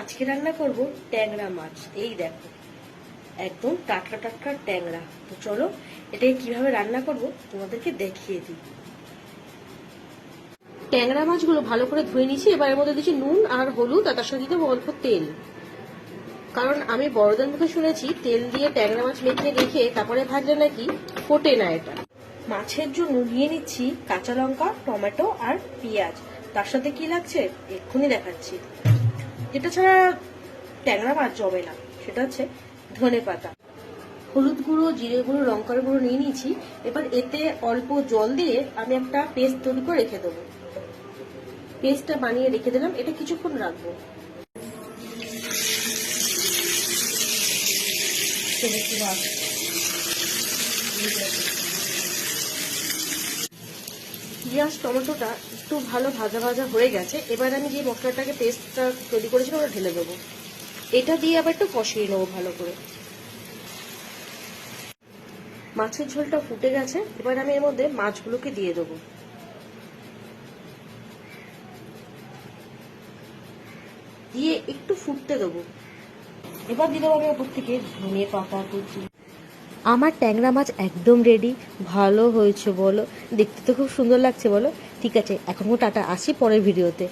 আজকে রান্না করব ট্যাংরা মাছ। এই দেখো একদম টাটকা টাটকা ট্যাংরা। তো চলো এটাকে কীভাবে রান্না করব তোমাদেরকে দেখিয়ে দিই। ট্যাংরা মাছগুলো ভালো করে ধুয়ে নিয়েছি এবার এর মধ্যে দিচ্ছি নুন আর হলুদ আর তার সঙ্গে দিতে অল্প তেল। কারণ আমি বড়দের মুখে শুনেছি তেল দিয়ে ট্যাংরা মাছ মেখে রেখে তারপরে ভাজলে নাকি ফোটে না এটা। মাছের জন্য নিয়ে নিচ্ছি কাঁচা লঙ্কা টমেটো আর পেঁয়াজ। তার সাথে কি লাগছে? এক্ষুনি দেখাচ্ছি। যেটা ছাড়া ট্যাংরা মাছ জমে না, সেটা হচ্ছে ধনে পাতা। হলুদ গুঁড়ো, জিরে গুঁড়ো, লঙ্কার গুঁড়ো নিয়ে নিয়েছি, এবার এতে অল্প জল দিয়ে আমি একটা পেস্ট তৈরি করে রেখে দেবো। পেস্টটা বানিয়ে রেখে দিলাম, এটা কিছুক্ষণ রাখব। পেঁয়াজ, টমেটোটা একটু ভালো ভাজা ভাজা হয়ে গেছে। এবার আমি যে মশলাটাকে পেস্টটা তৈরি করেছিলাম ওটা ঢেলে দেবো। এটা দিয়ে আবার একটু কষিয়ে নেব ভালো করে। মাছের ঝোলটা ফুটে গেছে, এবার আমি এর মধ্যে মাছগুলোকে দিয়ে দেবো। দিয়ে একটু ফুটতে দেবো। এবার দিয়ে দেবো আমি ওপর থেকে ধনে পাতা কুচি। আমার ট্যাংরা মাছ একদম রেডি ভালো হয়েছে বলো। দেখতে তো খুব সুন্দর লাগছে বলো। ঠিক আছে, এখনও টাটা, আসি পরের ভিডিওতে